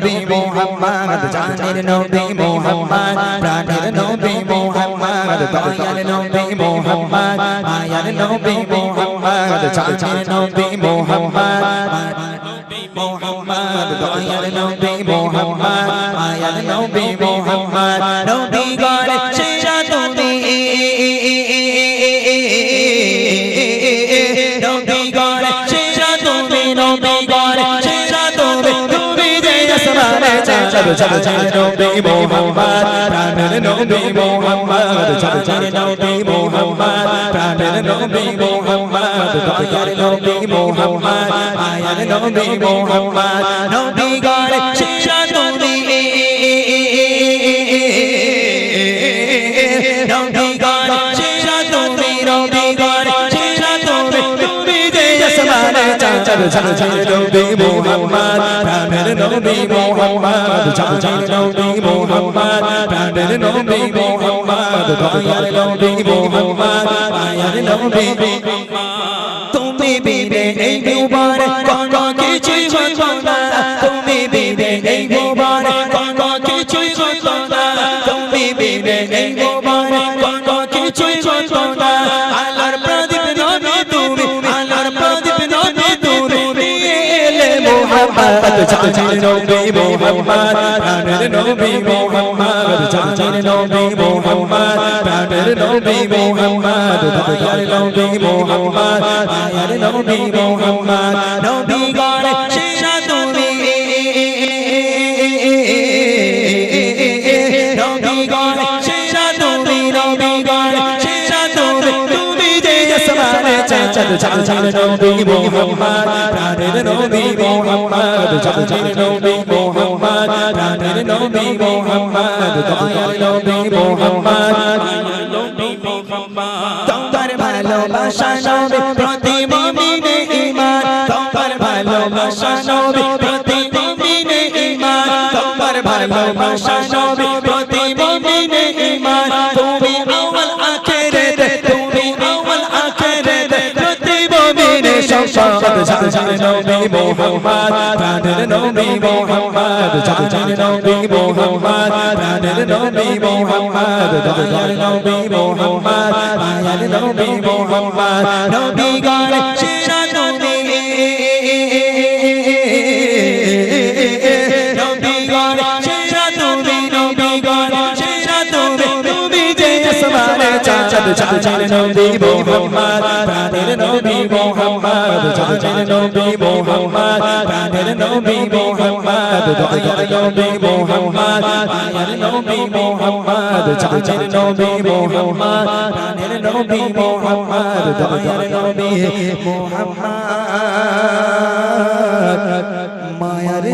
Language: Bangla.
নবী মোহাম্মদ জানের নবী মোহাম্মদ প্রাণের নবী মোহাম্মদ দয়ার নবী মোহাম্মদ মায়ার নবী মোহাম্মদ জানের নবী মোহাম্মদ মোহাম্মদ দয়ার নবী মোহাম্মদ মায়ার নবী মোহাম্মদ নবী আসমানে চলো চলো চলো নবী মোহাম্মদ প্রাণের নবী মোহাম্মদ চলো চলো নবী মোহাম্মদ প্রাণের নবী মোহাম্মদ দয়ার নবী মোহাম্মদ মায়ার নবী মোহাম্মদ নবী গড়ে সেরা তুমি চলো চলো চলো নবী মোহাম্মদ প্রাণের নবী মোহাম্মদ চলো চলো নবী মোহাম্মদ প্রাণের নবী মোহাম্মদ দয়ার নবী মোহাম্মদ মায়ার নবী তুমি বিবে এই দুবার কোন কিছুই হতো না তুমি বিবে এই দুবার কোন কিছুই হতো না তুমি বিবে এই দুবার মোহাম্মদ চাচার নবী মোহাম্মদ প্রাণের নবী মোহাম্মদ চাচার নবী মোহাম্মদ প্রাণের নবী মোহাম্মদ দয়ার নবী মোহাম্মদ মায়ার নবী মোহাম্মদ নবী গড়ে চলো চলো চলো নবী মোহাম্মদ প্রাণের নবী মোহাম্মদ চলো চলো নবী মোহাম্মদ প্রাণের নবী মোহাম্মদ দয়ার নবী মোহাম্মদ তোমার ভালোবাসা নবী প্রতি মুমিনে ঈমান তোমার ভালোবাসা নবী প্রতি মুমিনে ঈমান তোমার ভালোবাসা নবী সম্পদ জানে নবী মোহাম্মদ। প্রাণের নবী মোহাম্মদ। জানে নবী মোহাম্মদ। প্রাণের নবী মোহাম্মদ। দয়ার নবী মোহাম্মদ। মায়ার নবী মোহাম্মদ। নবী গানে সেরা নবী নবী গানে সেরা তুমি নবী গানে সেরা তুমি তুমি যে আসমানে চাঁদ। চাঁদ নবী মোহাম্মদ। প্রাণের নবী Mohammad Da'il Nabi Muhammad Da'il Nabi Muhammad Da'il Nabi Muhammad Da'il Nabi Muhammad Da'il Nabi Muhammad Da'il Nabi Muhammad Da'il Nabi Muhammad মায়ার